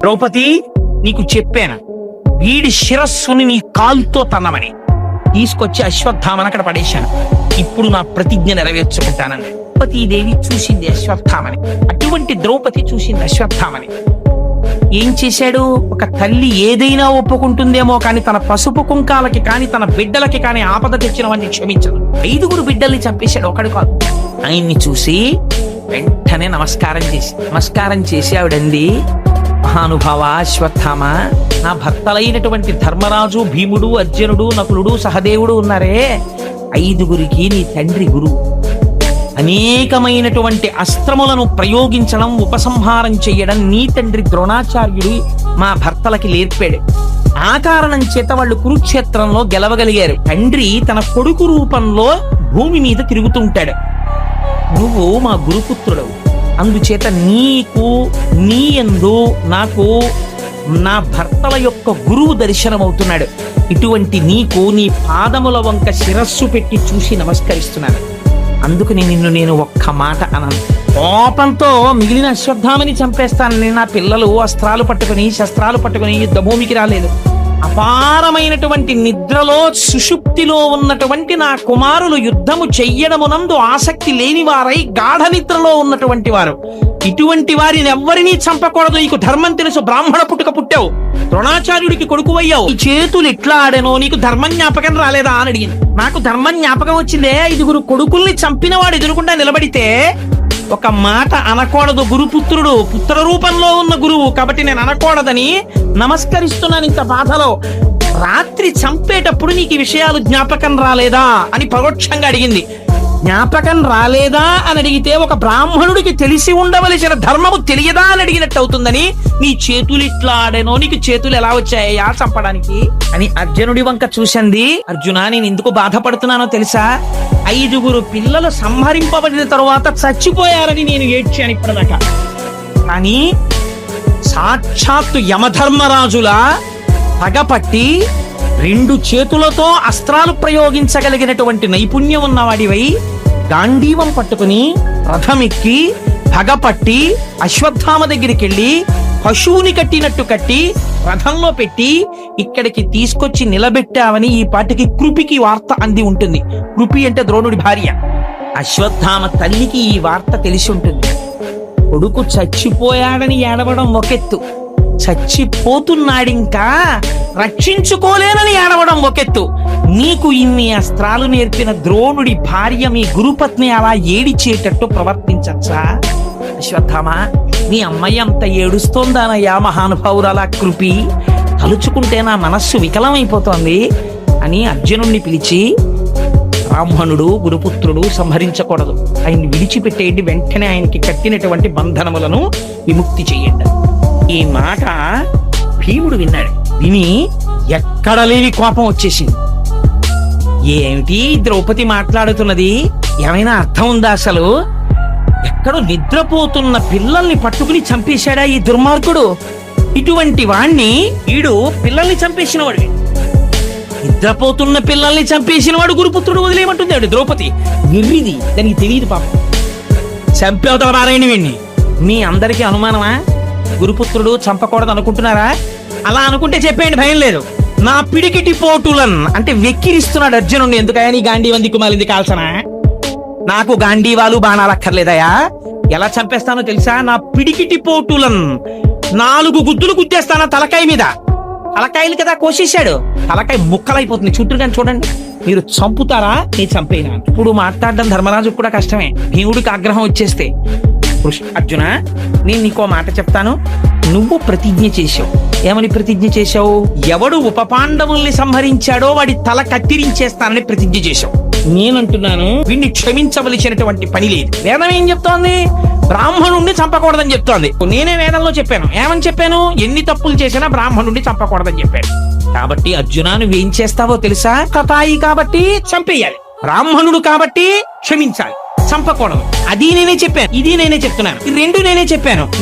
ద్రౌపది నీకు చెప్పాను. వీడి శిరస్సుని నీ కాలుతో తన్నమని. తీసుకొచ్చి అశ్వత్థామని అక్కడ పడేశాను. ఇప్పుడు నా ప్రతిజ్ఞ నెరవేర్చుకుంటానని. ద్రౌపదీదేవి చూసింది అశ్వత్థామని. అటువంటి ద్రౌపది చూసింది అశ్వత్థామని. ఏం చేశాడు? ఒక తల్లి ఏదైనా ఒప్పుకుంటుందేమో కానీ తన పసుపు కుంకాలకి కానీ తన బిడ్డలకి కానీ ఆపద తెచ్చిన వాడిని క్షమించదు. ఐదుగురు బిడ్డల్ని చంపేశాడు ఒకడు కాదు. ఆయన్ని చూసి వెంటనే నమస్కారం చేసి నమస్కారం చేసి ఆవిడంది మహానుభావ అశ్వత్థామ నా భర్తలైనటువంటి ధర్మరాజు భీముడు అర్జునుడు నకులుడు సహదేవుడు ఉన్నారే. ఐదుగురికి నీ తండ్రి గురువు అనేకమైనటువంటి అస్త్రములను ప్రయోగించడం ఉపసంహారం చేయడం నీ తండ్రి ద్రోణాచార్యుడి మా భర్తలకి నేర్పాడు. ఆ కారణం చేత వాళ్ళు కురుక్షేత్రంలో గెలవగలిగారు. తండ్రి తన కొడుకు రూపంలో భూమి మీద తిరుగుతుంటాడు. నువ్వు మా గురుపుత్రుడవు. అందుచేత నీకు నీ యందు నాకు నా భర్తల యొక్క గురువు దర్శనమవుతున్నాడు. ఇటువంటి నీకు నీ పాదముల వంక శిరస్సు పెట్టి చూసి నమస్కరిస్తున్నాను. అందుకని నిన్ను నేను ఒక్క మాట అనను. కోపంతో మిగిలిన అశ్వత్థామని చంపేస్తానని నా పిల్లలు అస్త్రాలు పట్టుకుని శస్త్రాలు పట్టుకుని యుద్ధభూమికి రాలేదు. అపారమైనటువంటి నిద్రలో సుషుప్తిలో ఉన్నటువంటి నా కుమారులు యుద్ధము చెయ్యడమునందు ఆసక్తి లేని వారై గాఢ నిద్రలో ఉన్నటువంటి వారు. ఇటువంటి వారిని ఎవ్వరినీ చంపకూడదు. నీకు ధర్మం తెలుసు. బ్రాహ్మణ పుట్టుక పుట్టావు. ద్రోణాచార్యుడికి కొడుకు అయ్యావు. ఈ చేతులు ఎట్లా ఆడనో నీకు ధర్మ జ్ఞాపకం రాలేదా అని అడిగింది. నాకు ధర్మ జ్ఞాపకం వచ్చిందే. ఐదుగురు కొడుకుల్ని చంపిన వాడు ఎదురుకుండా నిలబడితే ఒక మాట అనకూడదు గురుపుత్రుడు. పుత్ర రూపంలో ఉన్న గురువు. కాబట్టి నేను అనకూడదని నమస్కరిస్తున్నాను ఇంత బాధలో. రాత్రి చంపేటప్పుడు నీకు ఈ విషయాలు జ్ఞాపకం రాలేదా అని పరోక్షంగా అడిగింది. జ్ఞాపకం రాలేదా అని అడిగితే ఒక బ్రాహ్మణుడికి తెలిసి ఉండవలసిన ధర్మము తెలియదా అని అడిగినట్టు అవుతుందని నీ చేతులు ఇట్లా ఆడేనో? నీకు చేతులు ఎలా వచ్చాయా చంపడానికి? అని అర్జునుడి వంక చూసింది అర్జున నేను ఎందుకు బాధపడుతున్నానో తెలుసా? ఐదుగురు పిల్లలు సంహరింపబడిన తరువాత చచ్చిపోయారని నేను ఏడ్చాను ఇప్పటిదాకా కానీ సాక్షాత్తు యమధర్మరాజుల పగపట్టి రెండు చేతులతో అస్త్రాలు ప్రయోగించగలిగినటువంటి నైపుణ్యం ఉన్నవాడివై గాంధీవం పట్టుకుని రథమెక్కి పగపట్టి అశ్వత్థామ దగ్గరికి వెళ్ళి పశువుని కట్టినట్టు కట్టి రథంలో పెట్టి ఇక్కడికి తీసుకొచ్చి నిలబెట్టావని ఈ పాటికి కృపికి వార్త అంది ఉంటుంది. కృపి అంటే ద్రోణుడి భార్య. అశ్వత్థామ తల్లికి ఈ వార్త తెలిసి ఉంటుంది. కొడుకు చచ్చిపోయాడని ఏడవడం ఒకెత్తు. చచ్చిపోతున్నాడింకా రక్షించుకోలేనని ఏడవడం ఒకెత్తు. నీకు ఇన్ని అస్త్రాలు నేర్పిన ద్రోణుడి భార్య మీ గురుపత్ని అలా ఏడిచేటట్టు ప్రవర్తించచ్చా? అశ్వత్థామ నీ అమ్మాయి అంత ఏడుస్తోందానయ్యా మహానుభావురాలా కృపి. తలుచుకుంటే నా మనస్సు వికలమైపోతోంది అని అర్జునుణ్ణి పిలిచి బ్రాహ్మణుడు గురుపుత్రుడు సంహరించకూడదు. ఆయన్ని విడిచిపెట్టేయండి. వెంటనే ఆయనకి కట్టినటువంటి బంధనములను విముక్తి చేయండి ఈ మాట భీముడు విన్నాడు. విని ఎక్కడ లేని కోపం వచ్చేసింది. ఏమిటి ద్రౌపది మాట్లాడుతున్నది? ఏమైనా అర్థం ఉందా అసలు? ఎక్కడో నిద్రపోతున్న పిల్లల్ని పట్టుకుని చంపేశాడా ఈ దుర్మార్గుడు? ఇటువంటి వాణ్ణి ఈడు పిల్లల్ని చంపేసినవాడు. నిద్రపోతున్న పిల్లల్ని చంపేసిన వాడు గురుపుత్రుడు వదిలేయమంటుంది ఆవిడ ద్రౌపది. నిర్రిది దానికి తెలియదు పాపం. చంపేవతల నారాయణ వీణ్ణి మీ అందరికీ అనుమానమా? గురుపుత్రుడు చంపకూడదు అనుకుంటున్నారా అలా అనుకుంటే చెప్పేయండి భయం లేదు. నా పిడికిటి పోటులన్ అంటే వెక్కిరిస్తున్నాడు అర్జునుడిని ఎందుకయ్యా నీ గాంధీ వంది కుమాలింది కాల్సనా నాకు గాంధీవాలు బాణాలు అక్కర్లేదయా ఎలా చంపేస్తానో తెలుసా? నా పిడికిటి పోటులన్ నాలుగు గుద్దులు గుద్దేస్తానా తలకాయ మీద. తలకాయలు కదా కోసేశాడు. తలకాయ ముక్కలైపోతుంది. చుట్టూ కానీ చూడండి. మీరు చంపుతారా? నేను చంపేనా? ఇప్పుడు మాట్లాడడం ధర్మరాజుకు కూడా కష్టమే. భీముడికి ఆగ్రహం వచ్చేస్తే. కృష్ణ అర్జున నేను నీకో మాట చెప్తాను. నువ్వు ప్రతిజ్ఞ చేశావు. ఏమని ప్రతిజ్ఞ చేశావు? ఎవడు ఉపపాండవుల్ని సంహరించాడో వాడి తల కత్తిరించేస్తానని ప్రతిజ్ఞ చేశావు. నేనంటున్నాను. వీడిని క్షమించవలసినటువంటి పని లేదు. వేదం ఏం చెప్తోంది? బ్రాహ్మణుణ్ణి చంపకూడదని చెప్తోంది. నేనే వేదంలో చెప్పాను. ఏమని చెప్పాను? ఎన్ని తప్పులు చేసినా బ్రాహ్మణుణ్ణి చంపకూడదని చెప్పాను. కాబట్టి అర్జున నువ్వేం చేస్తావో తెలుసా? కథాయి కాబట్టి చంపేయాలి. బ్రాహ్మణుడు కాబట్టి క్షమించాలి. చంపకూడదు. అది నేనే చెప్పాను. ఇది నేనే చెప్తున్నాను. రెండు నేనే చెప్పాను.